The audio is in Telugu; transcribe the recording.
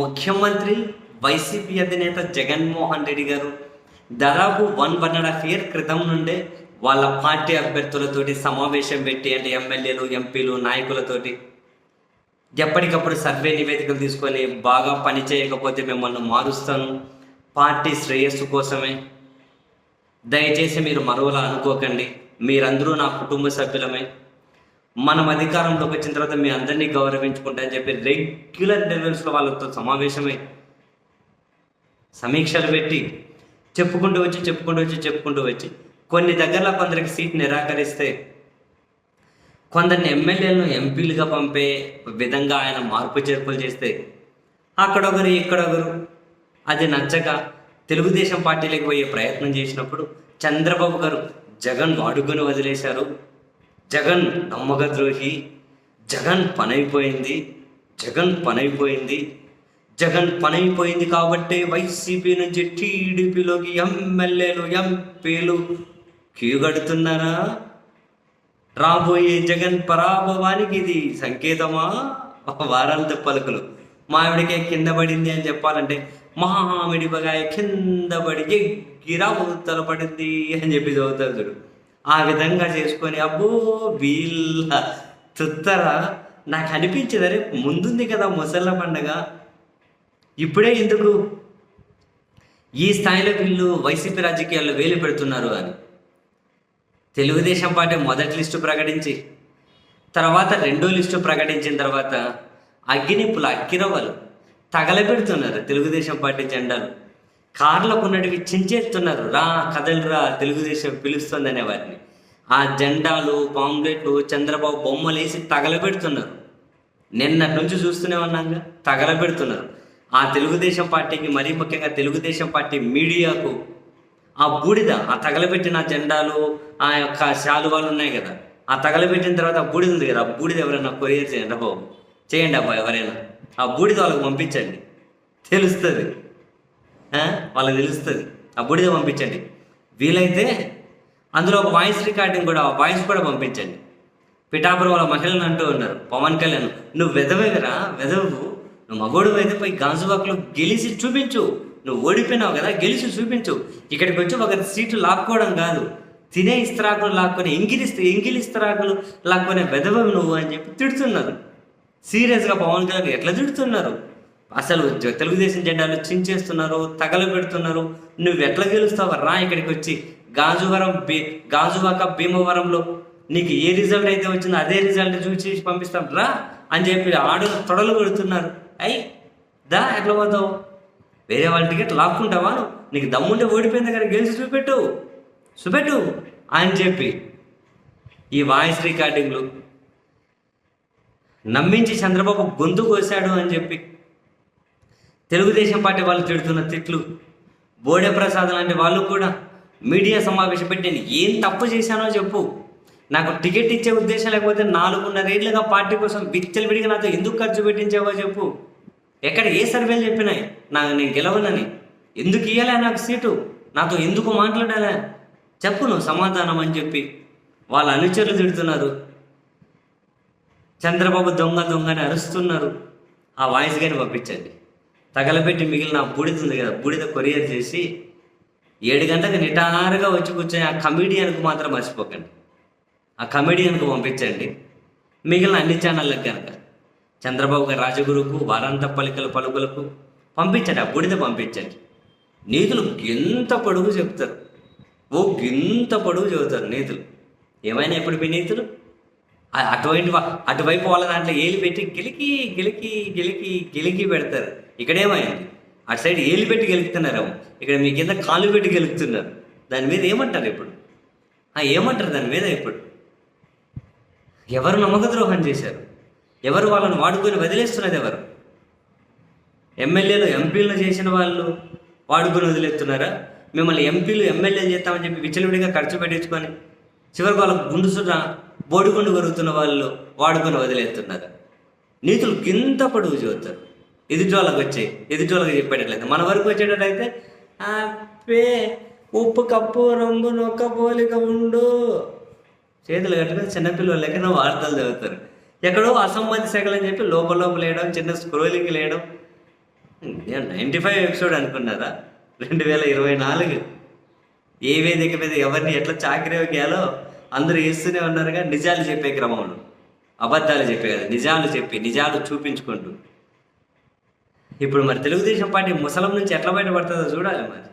ముఖ్యమంత్రి వైసీపీ అధినేత జగన్మోహన్ రెడ్డి గారు దాదాపు one one and half year క్రితం నుండే వాళ్ళ పార్టీ అభ్యర్థులతోటి సమావేశం పెట్టి అంటే ఎమ్మెల్యేలు ఎంపీలు నాయకులతోటి ఎప్పటికప్పుడు సర్వే నివేదికలు తీసుకొని బాగా పని చేయకపోతే మిమ్మల్ని మారుస్తాను. పార్టీ శ్రేయస్సు కోసమే. దయచేసి మీరు మరోలా అనుకోకండి. మీరందరూ నా కుటుంబ సభ్యులమే. మనం అధికారంలోకి వచ్చిన తర్వాత మీ అందరినీ గౌరవించుకుంటా అని చెప్పి రెగ్యులర్ ఇంటర్వ్యూస్లో వాళ్ళతో సమావేశమై సమీక్షలు పెట్టి చెప్పుకుంటూ వచ్చి చెప్పుకుంటూ వచ్చి చెప్పుకుంటూ వచ్చి కొన్ని దగ్గరలో కొందరికి సీట్ నిరాకరిస్తే కొందరిని ఎమ్మెల్యేలను ఎంపీలుగా పంపే విధంగా ఆయన మార్పు చేర్పులు చేస్తే అక్కడొకరు ఇక్కడొకరు అది నచ్చక తెలుగుదేశం పార్టీలోకి పోయే ప్రయత్నం చేసినప్పుడు చంద్రబాబు గారు జగన్ వాడుకొని వదిలేశారు. జగన్ నమ్మకద్రోహి జగన్ పనైపోయింది జగన్ పనైపోయింది జగన్ పనైపోయింది కాబట్టి వైసీపీ నుంచి టీడీపీలోకి ఎమ్మెల్యేలు ఎంపీలు క్యూ కడుతున్నారా రాబోయే జగన్ పరాభవానికి ఇది సంకేతమా? వారాంత పలుకులు. మామిడికాయ కింద పడింది అని చెప్పాలంటే మామిడికాయ కింద పడి ఎగ్గిరా తలపడింది పడింది అని చెప్పి చదువుతారు చూడు. ఆ విధంగా చేసుకొని అబ్బో వీళ్ళ తుత్తర నాకు అనిపించింది. అరే ముందుంది కదా ముసళ్ళ పండగ. ఇప్పుడే ఎందుకు? ఈ స్థాయిలో వీళ్ళు వైసీపీ రాజకీయాల్లో వేలు పెడుతున్నారు అని. తెలుగుదేశం పార్టీ మొదటి లిస్టు ప్రకటించి తర్వాత రెండో లిస్టు ప్రకటించిన తర్వాత అగ్గినిప్పులు అక్కిరవ్వలు తగలబెడుతున్నారు తెలుగుదేశం పార్టీ జెండాలు. కార్లకు ఉన్నటివి చించేస్తున్నారు. రా కదలరా తెలుగుదేశం పిలుస్తుందనే వారిని. ఆ జెండాలు పాంప్లెట్లు చంద్రబాబు బొమ్మలు వేసి తగలబెడుతున్నారు. నిన్నటి నుంచి చూస్తూనే ఉన్నాగా తగలబెడుతున్నారు. ఆ తెలుగుదేశం పార్టీకి మరీ ముఖ్యంగా తెలుగుదేశం పార్టీ మీడియాకు ఆ బూడిద ఆ తగలబెట్టిన జెండాలు ఆ యొక్క శాలువాలు ఉన్నాయి కదా ఆ తగలబెట్టిన తర్వాత ఆ బూడిద ఉంది కదా ఆ బూడిద ఎవరైనా కొరియర్ చేయండి బాబు చేయండి అబ్బా ఎవరైనా. ఆ బూడిద వాళ్ళకి పంపించండి. తెలుస్తుంది. వాళ్ళకి తెలుస్తుంది. ఆ బూడిద పంపించండి. వీలైతే అందులో ఒక వాయిస్ రికార్డింగ్ కూడా ఆ వాయిస్ కూడా పంపించండి. పిఠాపురం వాళ్ళ మహిళలు అంటూ ఉన్నారు పవన్ కళ్యాణ్. నువ్వు వెదవేగరా వెదవు నువ్వు మగోడు అయితే పోయి గాజువాకలో గెలిచి చూపించు. నువ్వు ఓడిపోయినావు కదా గెలిచి చూపించు. ఇక్కడికి వచ్చి ఒక సీటు లాక్కోవడం కాదు. తినే ఇస్తరాకులు లాక్కొని ఎంగిలిస్తే ఎంగిలి ఇస్తరాకులు లాక్కొనే వెదవవి నువ్వు అని చెప్పి తిడుతున్నారు. సీరియస్గా పవన్ కళ్యాణ్ ఎట్లా తిడుతున్నారు? అసలు తెలుగుదేశం జెండాలు చించేస్తున్నారు తగలబెడుతున్నారు. నువ్వు ఎట్లా గెలుస్తావు? రా ఇక్కడికి వచ్చి. గాజువరం బీ గాజువాక భీమవరంలో నీకు ఏ రిజల్ట్ అయితే వచ్చిందో అదే రిజల్ట్ చూసి పంపిస్తాం. రా అని చెప్పి ఆడు తొడలు కొడుతున్నారు. అయ్యి దా ఎట్లా పోతావు? వేరే వాళ్ళ టికెట్ లాక్కుంటావా నువ్వు? నీకు దమ్ముంటే ఓడిపోయిన దగ్గర గెలిచి చూపెట్టు. చూపెట్టు అని చెప్పి ఈ వాయిస్ రికార్డింగ్లు నమ్మించి చంద్రబాబు గొంతు కోసాడు అని చెప్పి తెలుగుదేశం పార్టీ వాళ్ళు తిడుతున్న తిట్లు బోడే ప్రసాద్ లాంటి వాళ్ళు కూడా మీడియా సమావేశం పెట్టి నేను ఏం తప్పు చేశానో చెప్పు. నాకు టికెట్ ఇచ్చే ఉద్దేశం లేకపోతే నాలుగున్నరేళ్ళుగా పార్టీ కోసం విచ్చలు విడిగా నాతో ఎందుకు ఖర్చు పెట్టించావో చెప్పు. ఎక్కడ ఏ సర్వేలు చెప్పినాయి? నాకు నేను గెలవనని. ఎందుకు ఇయ్యలే నాకు సీటు? నాతో ఎందుకు మాట్లాడాలా? చెప్పు నువ్వు సమాధానం అని చెప్పి. వాళ్ళ అనుచరులు తిడుతున్నారు. చంద్రబాబు దొంగ దొంగ అని అరుస్తున్నారు. ఆ వాయిస్ గారిని పంపించండి. తగలబెట్టి మిగిలిన బూడిద ఉంది కదా బూడిద కొరియర్ చేసి ఏడు గంటలకు నిటారుగా వచ్చి కూర్చొని ఆ కమిడియన్కు మాత్రం మర్చిపోకండి. ఆ కమిడియన్కు పంపించండి. మిగిలిన అన్ని ఛానళ్ళకి కనుక చంద్రబాబు గారి రాజగురుకు వారాంత పలికల పలుకులకు పంపించండి ఆ బూడిద పంపించండి. నీతులు ఎంత పొడుగు చెప్తారు ఓ గింత పొడుగు చెబుతారు నీతులు. ఏమైనా ఎప్పుడు మీ నీతులు? అటువంటి అటువైపు అటువైపు వాళ్ళ దాంట్లో ఏలి పెట్టి గెలికి గెలికి గెలికి గెలికి పెడతారు. ఇక్కడేమైంది? అటు సైడ్ ఏలి పెట్టి గెలుపుతున్నారేమో ఇక్కడ మీ కింద కాలు పెట్టి గెలుపుతున్నారు. దాని మీద ఏమంటారు ఇప్పుడు? ఏమంటారు దాని మీద ఇప్పుడు? ఎవరు నమ్మక ద్రోహం చేశారు? ఎవరు వాళ్ళని వాడుకొని వదిలేస్తున్నది ఎవరు? ఎమ్మెల్యేలు ఎంపీలను చేసిన వాళ్ళు వాడుకొని వదిలేస్తున్నారా? మిమ్మల్ని ఎంపీలు ఎమ్మెల్యేలు చేస్తామని చెప్పి విచ్చలవిడిగా ఖర్చు పెట్టించుకొని చివరికి వాళ్ళకు గుండు సుట బోడిగుండు కొరుగుతున్న వాళ్ళు వాడుకొని వదిలేస్తున్నారు? నీతులు కింద పడుగు చూస్తారు ఎదుటోళ్ళకి వచ్చాయి ఎదుటోళ్ళకి చెప్పేటట్లయితే. మన వరకు వచ్చేటట్టయితే అప్పే ఉప్పు కప్పు రంగు నొక్క పోలిక ఉండు. చేతులు కట్టుకుని చిన్నపిల్లలకి లేక వార్తలు చదువుతారు. ఎక్కడో అసంబంధి శాఖలు అని చెప్పి లోపల లోపల వేయడం చిన్న స్క్రోలింగ్ లేయడం నైంటీ ఫైవ్ ఎపిసోడ్ అనుకున్నారా? రెండు వేల ఇరవై నాలుగు. ఏ వేదిక మీద ఎవరిని ఎట్లా చాకరేవకేయాలో అందరూ ఇస్తూనే ఉన్నారుగా నిజాలు చెప్పే క్రమంలో. అబద్ధాలు చెప్పే కదా నిజాలు చెప్పి నిజాలు చూపించుకుంటూ. ఇప్పుడు మరి తెలుగుదేశం పార్టీ ముసలం నుంచి ఎట్లా బయటపడుతుందో చూడాలి మరి.